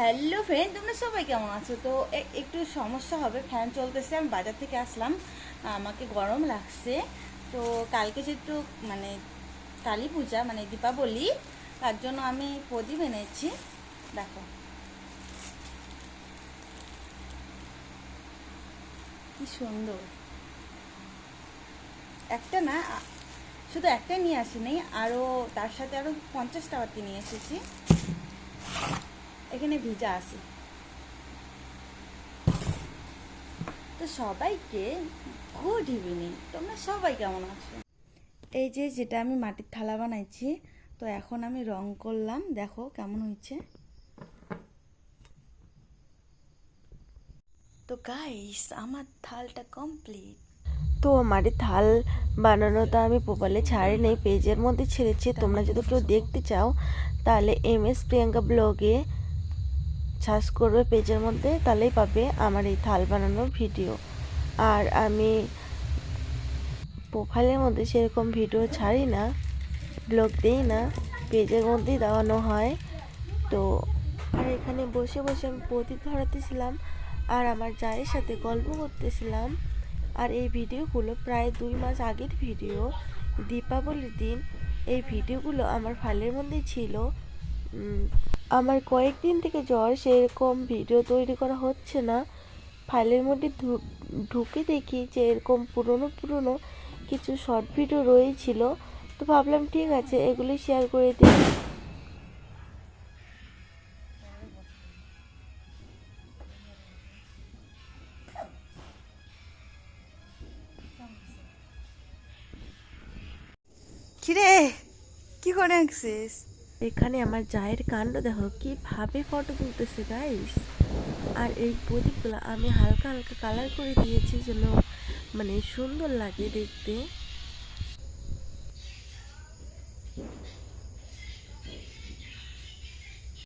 Hello friend তোমরা সবাই কেমন আছো? তো একটু সমস্যা হবে। ফ্যান চলতেছে, আমি বাজার থেকে আসলাম। আমাকে গরম লাগছে। তো কালকে যেহেতু মানে কালী পূজা মানে দীপাবলি, তার জন্য আমি প্রদীপ এনেছি দেখো। কি সুন্দর। একটা না শুধু একটাই নিয়ে আসিনি আরও তার সাথে আরও পঞ্চাশটা বাতি নিয়ে এসেছি। এখানে ভিজা আছে। তো সবাইকে গুড ইভিনিং তোমরা সবাই কেমন আছো? এই যে যেটা আমি মাটির থালা বানাইছি, তো এখন আমি রং করলাম। দেখো কেমন হয়েছে। তো গাইস আমার থালটা কমপ্লিট তো মাটির থাল বানানোটা আমি মোবাইলে ছাড়ি নেই, পেজের মধ্যে ছেড়েছি। তোমরা যদি কেউ দেখতে চাও, তাহলে এম এস প্রিয়াঙ্কা ব্লগে সার্চ করবে পেজের মধ্যে, তাহলেই পাবে আমার এই থাল বানানোর ভিডিও। আর আমি প্রোফাইলের মধ্যে সেরকম ভিডিও ছাড়ি না, ব্লগ দিই না, পেজের মধ্যেই দেওয়ানো হয়। তো আর এখানে বসে বসে আমি প্রদীপ ধরাতেছিলাম, আর আমার জায়ের সাথে গল্প করতেছিলাম। আর এই ভিডিওগুলো প্রায় দুই মাস আগের ভিডিও, দীপাবলির দিন। এই ভিডিওগুলো আমার ফাইলের মধ্যেই ছিল। আমার কয়েকদিন থেকে জ্বর, সেরকম ভিডিও তৈরি করা হচ্ছে না। ফাইলের মধ্যে ঢুকে দেখি যে এরকম পুরনো পুরনো কিছু শর্ট ভিডিও রয়েছিল। তো ভাবলাম, ঠিক আছে, এগুলি শেয়ার করে দিই। কিরে? কি করে আঁকছিস? এখানে আমার জায়ের কাণ্ড, দেখো কীভাবে ফটো তুলতেছে গাইস আর এই প্রদীপগুলো আমি হালকা হালকা কালার করে দিয়েছি যেন মানে সুন্দর লাগে দেখতে।